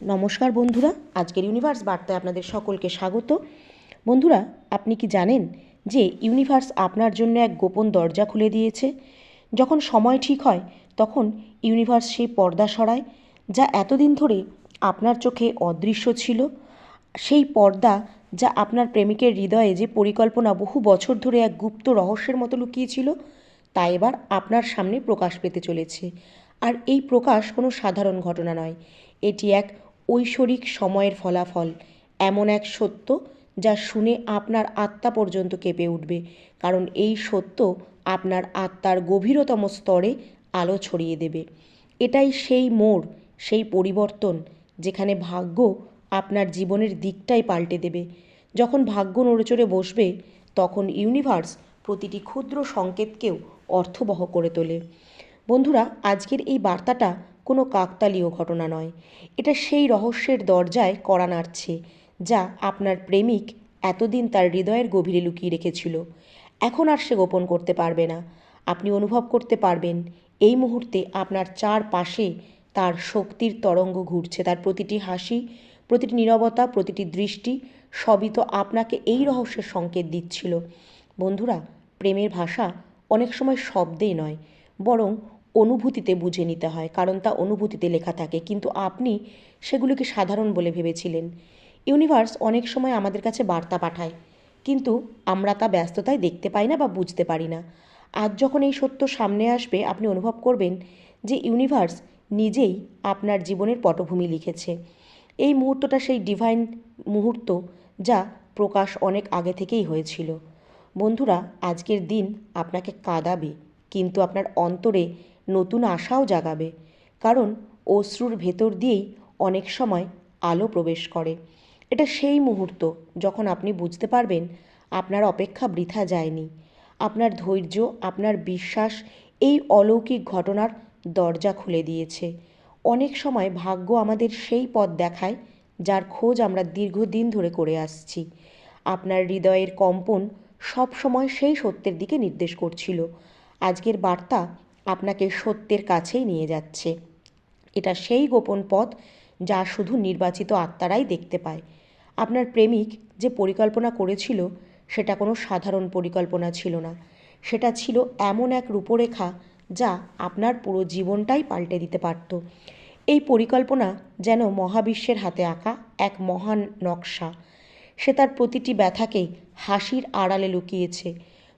নমস্কার বন্ধুরা, আজকের ইউনিভার্স বার্তায় আপনাদের সকলকে স্বাগত। বন্ধুরা, আপনি কি জানেন যে ইউনিভার্স আপনার জন্য এক গোপন দরজা খুলে দিয়েছে? যখন সময় ঠিক হয়, তখন ইউনিভার্স সেই পর্দা সরায়, যা এতদিন ধরে আপনার চোখে অদৃশ্য ছিল। সেই পর্দা যা আপনার প্রেমিকের হৃদয়ে যে পরিকল্পনা বহু বছর ধরে এক গুপ্ত রহস্যের মতো লুকিয়েছিল, তা এবার আপনার সামনে প্রকাশ পেতে চলেছে। আর এই প্রকাশ কোনো সাধারণ ঘটনা নয়। এটি এক ঐশ্বরিক সময়ের ফলাফল, এমন এক সত্য যা শুনে আপনার আত্মা পর্যন্ত কেঁপে উঠবে। কারণ এই সত্য আপনার আত্মার গভীরতম স্তরে আলো ছড়িয়ে দেবে। এটাই সেই মোড়, সেই পরিবর্তন যেখানে ভাগ্য আপনার জীবনের দিকটাই পাল্টে দেবে। যখন ভাগ্য নড়েচড়ে বসবে, তখন ইউনিভার্স প্রতিটি ক্ষুদ্র সংকেতকেও অর্থবহ করে তোলে। বন্ধুরা, আজকের এই বার্তাটা কোনো কাকতালীয় ঘটনা নয়। এটা সেই রহস্যের দরজায় কড়া নাড়ছে, যা আপনার প্রেমিক এতদিন তার হৃদয়ের গভীরে লুকিয়ে রেখেছিল। এখন আর সে গোপন করতে পারবে না। আপনি অনুভব করতে পারবেন, এই মুহূর্তে আপনার চারপাশে তার শক্তির তরঙ্গ ঘুরছে। তার প্রতিটি হাসি, প্রতিটি নীরবতা, প্রতিটি দৃষ্টি, সবই তো আপনাকে এই রহস্যের সংকেত দিচ্ছিল। বন্ধুরা, প্রেমের ভাষা অনেক সময় শব্দেই নয়, বরং অনুভূতিতে বুঝে নিতে হয়, কারণ তা অনুভূতিতে লেখা থাকে। কিন্তু আপনি সেগুলিকে সাধারণ বলে ভেবেছিলেন। ইউনিভার্স অনেক সময় আমাদের কাছে বার্তা পাঠায়, কিন্তু আমরা তা ব্যস্ততায় দেখতে পাই না বা বুঝতে পারি না। আজ যখন এই সত্য সামনে আসবে, আপনি অনুভব করবেন যে ইউনিভার্স নিজেই আপনার জীবনের পটভূমি লিখেছে। এই মুহূর্তটা সেই ডিভাইন মুহূর্ত যা প্রকাশ অনেক আগে থেকেই হয়েছিল। বন্ধুরা, আজকের দিন আপনাকে কাঁদাবে, কিন্তু আপনার অন্তরে নতুন আশাও জাগাবে। কারণ অশ্রুর ভেতর দিয়েই অনেক সময় আলো প্রবেশ করে। এটা সেই মুহূর্ত যখন আপনি বুঝতে পারবেন আপনার অপেক্ষা বৃথা যায়নি। আপনার ধৈর্য, আপনার বিশ্বাস এই অলৌকিক ঘটনার দরজা খুলে দিয়েছে। অনেক সময় ভাগ্য আমাদের সেই পথ দেখায় যার খোঁজ আমরা দীর্ঘদিন ধরে করে আসছি। আপনার হৃদয়ের কম্পন সব সময় সেই সত্যের দিকে নির্দেশ করছিল। আজকের বার্তা আপনাকে সত্যের কাছেই নিয়ে যাচ্ছে। এটা সেই গোপন পথ যা শুধু নির্বাচিত আত্মারাই দেখতে পায়। আপনার প্রেমিক যে পরিকল্পনা করেছিল, সেটা কোনো সাধারণ পরিকল্পনা ছিল না। সেটা ছিল এমন এক রূপরেখা যা আপনার পুরো জীবনটাই পাল্টে দিতে পারত। এই পরিকল্পনা যেন মহাবিশ্বের হাতে আঁকা এক মহান নকশা। সে তার প্রতিটি ব্যথাকে হাসির আড়ালে লুকিয়েছে।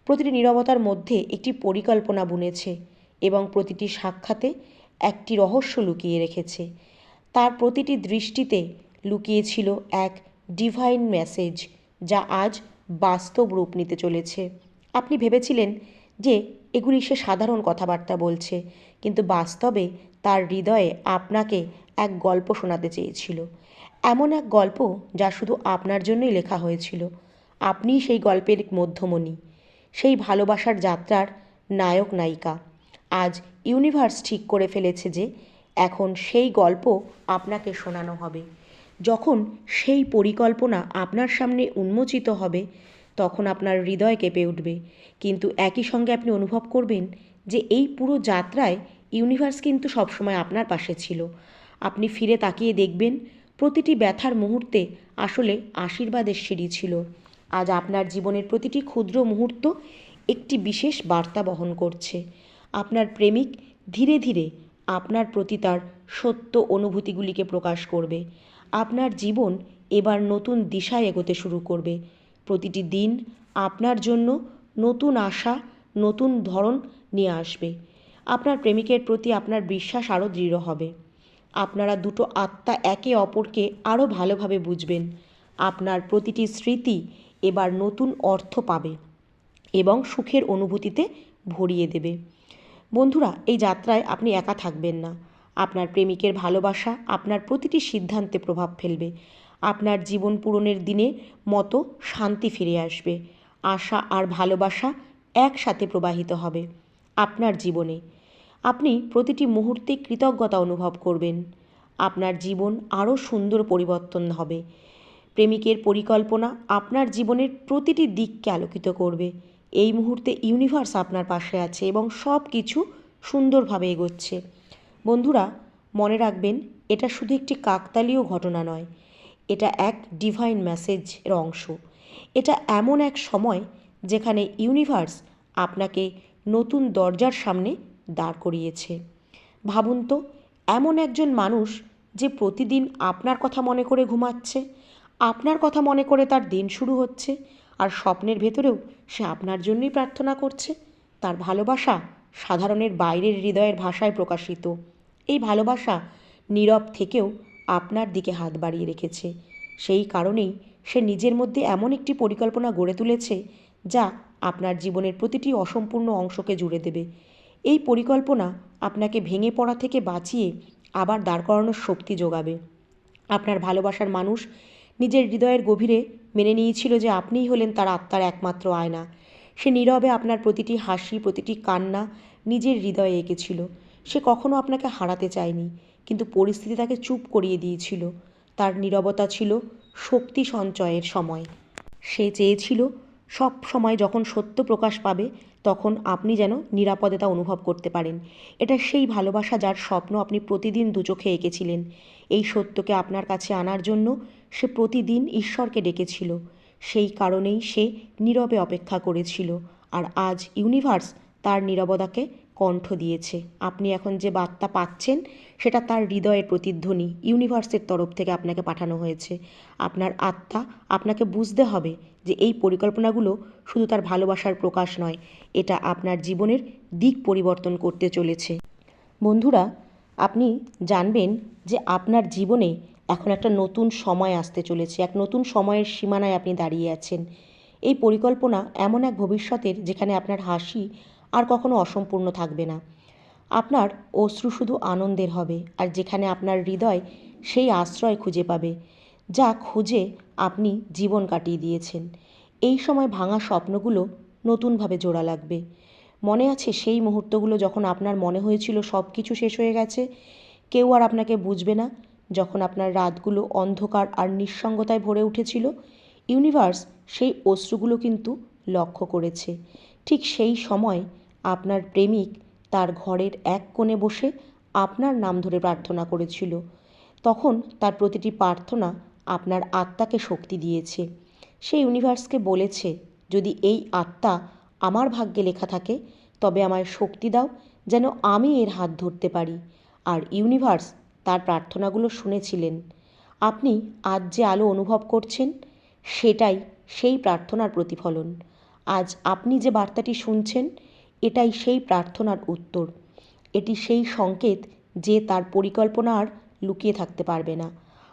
প্রতিটি নীরবতার মধ্যে একটি পরিকল্পনা বুনেছে। এবং প্রতিটি সাক্ষাতে একটি রহস্য লুকিয়ে রেখেছে। তার প্রতিটি দৃষ্টিতে লুকিয়েছিল এক ডিভাইন মেসেজ যা আজ বাস্তব রূপ নিতে চলেছে। আপনি ভেবেছিলেন যে এগুলি সে সাধারণ কথাবার্তা বলছে, কিন্তু বাস্তবে তার হৃদয়ে আপনাকে এক গল্প শোনাতে চেয়েছিল। এমন এক গল্প যা শুধু আপনার জন্যই লেখা হয়েছিল। আপনিই সেই গল্পের মধ্যমণি। সেই ভালোবাসার যাত্রার নায়ক নায়িকা আজ ইউনিভার্স ঠিক করে ফেলেছে যে এখন সেই গল্প আপনাকে শোনানো হবে। যখন সেই পরিকল্পনা আপনার সামনে উন্মোচিত হবে, তখন আপনার হৃদয় কেঁপে উঠবে। কিন্তু একই সঙ্গে আপনি অনুভব করবেন যে এই পুরো যাত্রায় ইউনিভার্স কিন্তু সবসময় আপনার পাশে ছিল। আপনি ফিরে তাকিয়ে দেখবেন, প্রতিটি ব্যথার মুহূর্তে আসলে আশীর্বাদের সিঁড়ি ছিল। আজ আপনার জীবনের প্রতিটি ক্ষুদ্র মুহূর্ত একটি বিশেষ বার্তা বহন করছে। আপনার প্রেমিক ধীরে ধীরে আপনার প্রতি তার সত্য অনুভূতিগুলিকে প্রকাশ করবে। আপনার জীবন এবার নতুন দিশায় এগোতে শুরু করবে। প্রতিটি দিন আপনার জন্য নতুন আশা, নতুন ধরন নিয়ে আসবে। আপনার প্রেমিকের প্রতি আপনার বিশ্বাস আরও দৃঢ় হবে। আপনারা দুটো আত্মা একে অপরকে আরও ভালোভাবে বুঝবেন। আপনার প্রতিটি স্মৃতি এবার নতুন অর্থ পাবে এবং সুখের অনুভূতিতে ভরিয়ে দেবে। বন্ধুরা, এই যাত্রায় আপনি একা থাকবেন না। আপনার প্রেমিকের ভালোবাসা আপনার প্রতিটি সিদ্ধান্তে প্রভাব ফেলবে। আপনার জীবন পূরণের দিনে মতো শান্তি ফিরে আসবে। আশা আর ভালোবাসা একসাথে প্রবাহিত হবে আপনার জীবনে। আপনি প্রতিটি মুহূর্তে কৃতজ্ঞতা অনুভব করবেন। আপনার জীবন আরও সুন্দর পরিবর্তন হবে। প্রেমিকের পরিকল্পনা আপনার জীবনের প্রতিটি দিককে আলোকিত করবে। এই মুহূর্তে ইউনিভার্স আপনার পাশে আছে এবং সব কিছু সুন্দরভাবে এগোচ্ছে। বন্ধুরা, মনে রাখবেন, এটা শুধু একটি কাকতালীয় ঘটনা নয়, এটা এক ডিভাইন মেসেজের অংশ। এটা এমন এক সময় যেখানে ইউনিভার্স আপনাকে নতুন দরজার সামনে দাঁড় করিয়েছে। ভাবুন তো, এমন একজন মানুষ যে প্রতিদিন আপনার কথা মনে করে ঘুমাচ্ছে, আপনার কথা মনে করে তার দিন শুরু হচ্ছে আর স্বপ্নের ভেতরেও সে আপনার জন্যই প্রার্থনা করছে। তার ভালোবাসা সাধারণের বাইরের হৃদয়ের ভাষায় প্রকাশিত। এই ভালোবাসা নীরব থেকেও আপনার দিকে হাত বাড়িয়ে রেখেছে। সেই কারণেই সে নিজের মধ্যে এমন একটি পরিকল্পনা গড়ে তুলেছে যা আপনার জীবনের প্রতিটি অসম্পূর্ণ অংশকে জুড়ে দেবে। এই পরিকল্পনা আপনাকে ভেঙে পড়া থেকে বাঁচিয়ে আবার দাঁড় করানোর শক্তি যোগাবে। আপনার ভালোবাসার মানুষ নিজের হৃদয়ের গভীরে মেনে নিয়েছিল যে আপনিই হলেন তার আত্মার একমাত্র আয়না। সে নীরবে আপনার প্রতিটি হাসি, প্রতিটি কান্না নিজের হৃদয়ে এঁকেছিল। সে কখনো আপনাকে হারাতে চায়নি, কিন্তু পরিস্থিতি তাকে চুপ করিয়ে দিয়েছিল। তার নীরবতা ছিল শক্তি সঞ্চয়ের সময়। সে চেয়েছিল সব সময় যখন সত্য প্রকাশ পাবে তখন আপনি যেন নিরাপদে তা অনুভব করতে পারেন। এটা সেই ভালোবাসা যার স্বপ্ন আপনি প্রতিদিন দুচোখে এঁকেছিলেন। এই সত্যকে আপনার কাছে আনার জন্য সে প্রতিদিন ঈশ্বরকে ডেকেছিল। সেই কারণেই সে নীরবে অপেক্ষা করেছিল। আর আজ ইউনিভার্স তার নীরবতাকে কণ্ঠ দিয়েছে। আপনি এখন যে বার্তা পাচ্ছেন সেটা তার হৃদয়ের প্রতিধ্বনি ইউনিভার্সের তরফ থেকে আপনাকে পাঠানো হয়েছে। আপনার আত্মা আপনাকে বুঝতে হবে যে এই পরিকল্পনাগুলো শুধু তার ভালোবাসার প্রকাশ নয়, এটা আপনার জীবনের দিক পরিবর্তন করতে চলেছে। বন্ধুরা, আপনি জানবেন যে আপনার জীবনে এখন একটা নতুন সময় আসতে চলেছে, এক নতুন সময়ের সীমানায় আপনি দাঁড়িয়ে আছেন। এই পরিকল্পনা এমন এক ভবিষ্যতের যেখানে আপনার হাসি আর কখনো অসম্পূর্ণ থাকবে না। আপনার অশ্রু শুধু আনন্দের হবে আর যেখানে আপনার হৃদয় সেই আশ্রয় খুঁজে পাবে, যা খুঁজে আপনি জীবন কাটিয়ে দিয়েছেন। এই সময় ভাঙা স্বপ্নগুলো নতুনভাবে জোড়া লাগবে। মনে আছে সেই মুহূর্তগুলো যখন আপনার মনে হয়েছিল সব কিছু শেষ হয়ে গেছে? কেউ আর আপনাকে বুঝবে না যখন আপনার রাতগুলো অন্ধকার আর নিঃসঙ্গতায় ভরে উঠেছিল? ইউনিভার্স সেই অশ্রুগুলো কিন্তু লক্ষ্য করেছে। ঠিক সেই সময় আপনার প্রেমিক তার ঘরের এক কোণে বসে আপনার নাম ধরে প্রার্থনা করেছিল। তখন তার প্রতিটি প্রার্থনা আপনার আত্মাকে শক্তি দিয়েছে। সে ইউনিভার্সকে বলেছে, যদি এই আত্মা আমার ভাগ্যে লেখা থাকে, তবে আমায় শক্তি দাও যেন আমি এর হাত ধরতে পারি। আর ইউনিভার্স তার প্রার্থনাগুলো শুনেছিলেন। আপনি আজ যে আলো অনুভব করছেন, সেটাই সেই প্রার্থনার প্রতিফলন। আজ আপনি যে বার্তাটি শুনছেন এটাই সেই প্রার্থনার উত্তর। এটি সেই সংকেত যে তার পরিকল্পনা আর লুকিয়ে থাকতে পারবে না।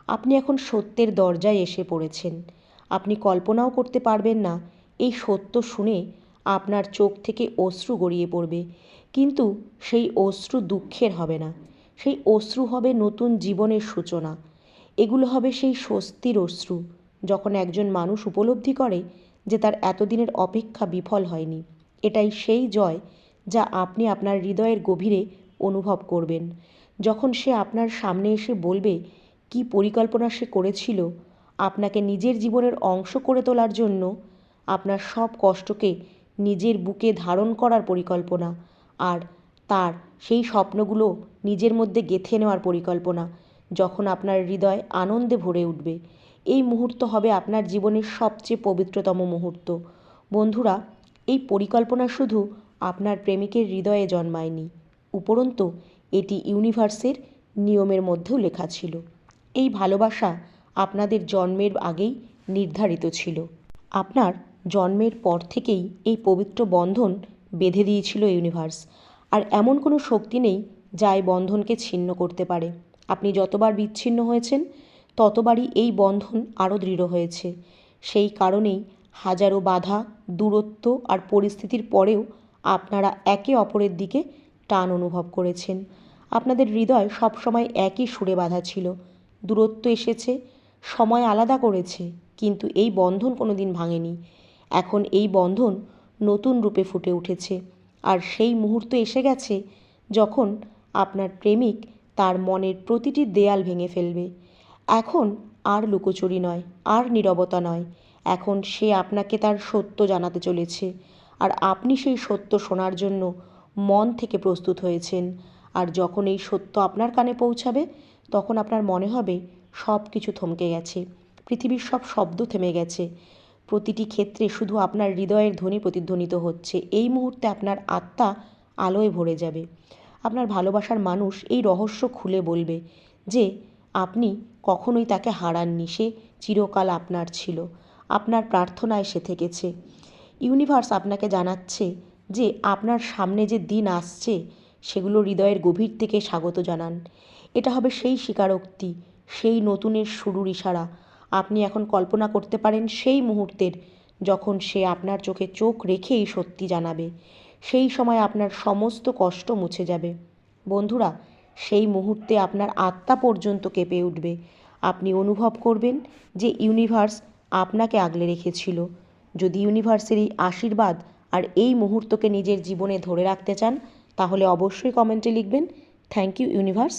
আপনি এখন সত্যের দরজায় এসে পড়েছেন। আপনি কল্পনাও করতে পারবেন না, এই সত্য শুনে আপনার চোখ থেকে অশ্রু গড়িয়ে পড়বে। কিন্তু সেই অশ্রু দুঃখের হবে না। সেই অশ্রু হবে নতুন জীবনের সূচনা। এগুলো হবে সেই স্বস্তির অশ্রু, যখন একজন মানুষ উপলব্ধি করে যে তার এতদিনের অপেক্ষা বিফল হয়নি। এটাই সেই জয় যা আপনি আপনার হৃদয়ের গভীরে অনুভব করবেন। যখন সে আপনার সামনে এসে বলবে, কি পরিকল্পনা সে করেছিল? আপনাকে নিজের জীবনের অংশ করে তোলার জন্য আপনার সব কষ্টকে নিজের বুকে ধারণ করার পরিকল্পনা আর তার সেই স্বপ্নগুলো নিজের মধ্যে গেঁথে নেওয়ার পরিকল্পনা যখন আপনার হৃদয় আনন্দে ভরে উঠবে। এই মুহূর্ত হবে আপনার জীবনের সবচেয়ে পবিত্রতম মুহূর্ত। বন্ধুরা এই পরিকল্পনা শুধু আপনার প্রেমিকের হৃদয়ে জন্মায়নি, উপরন্তু এটি ইউনিভার্সের নিয়মের মধ্যেও লেখা ছিল। এই ভালোবাসা আপনাদের জন্মের আগেই নির্ধারিত ছিল। আপনার জন্মের পর থেকেই এই পবিত্র বন্ধন বেঁধে দিয়েছিল ইউনিভার্স, আর এমন কোনো শক্তি নেই যা এই বন্ধনকে ছিন্ন করতে পারে। আপনি যতবার বিচ্ছিন্ন হয়েছেন, ততবারই এই বন্ধন আরও দৃঢ় হয়েছে। সেই কারণেই হাজারো বাধা দূরত্ব আর পরিস্থিতির পরেও আপনারা একে অপরের দিকে টান অনুভব করেছেন। আপনাদের হৃদয় সবসময় একই সুরে বাঁধা ছিল। দূরত্ব এসেছে, সময় আলাদা করেছে, কিন্তু এই বন্ধন কোনো দিন ভাঙেনি। এখন এই বন্ধন নতুন রূপে ফুটে উঠেছে। আর সেই মুহূর্ত এসে গেছে যখন আপনার প্রেমিক তার মনের প্রতিটি দেয়াল ভেঙে ফেলবে। এখন আর লুকোচুরি নয়, আর নীরবতা নয়। এখন সে আপনাকে তার সত্য জানাতে চলেছে। আর আপনি সেই সত্য শোনার জন্য মন থেকে প্রস্তুত হয়েছেন। আর যখন এই সত্য আপনার কানে পৌঁছাবে, তখন আপনার মনে হবে সব কিছু থমকে গেছে। পৃথিবীর সব শব্দ থেমে গেছে। প্রতিটি ক্ষেত্রে শুধু আপনার হৃদয়ের ধ্বনি প্রতিধ্বনিত হচ্ছে। এই মুহূর্তে আপনার আত্মা আলোয় ভরে যাবে। আপনার ভালোবাসার মানুষ এই রহস্য খুলে বলবে যে, আপনি কখনোই তাকে হারাননি। সে চিরকাল আপনার ছিল। আপনার প্রার্থনায় সে থেকেছে। ইউনিভার্স আপনাকে জানাচ্ছে যে আপনার সামনে যে দিন আসছে, সেগুলো হৃদয়ের গভীর থেকে স্বাগত জানান। এটা হবে সেই স্বীকারোক্তি, সেই নতুনের শুরুর ইশারা। আপনি এখন কল্পনা করতে পারেন সেই মুহূর্তের যখন সে আপনার চোখে চোখ রেখেই সত্যি জানাবে। সেই সময় আপনার সমস্ত কষ্ট মুছে যাবে। বন্ধুরা, সেই মুহূর্তে আপনার আত্মা পর্যন্ত কেঁপে উঠবে। আপনি অনুভব করবেন যে ইউনিভার্স আপনাকে আগলে রেখেছিল। যদি ইউনিভার্সের এই আশীর্বাদ আর এই মুহূর্তকে নিজের জীবনে ধরে রাখতে চান, তাহলে অবশ্যই কমেন্টে লিখবেন। Thank you universe.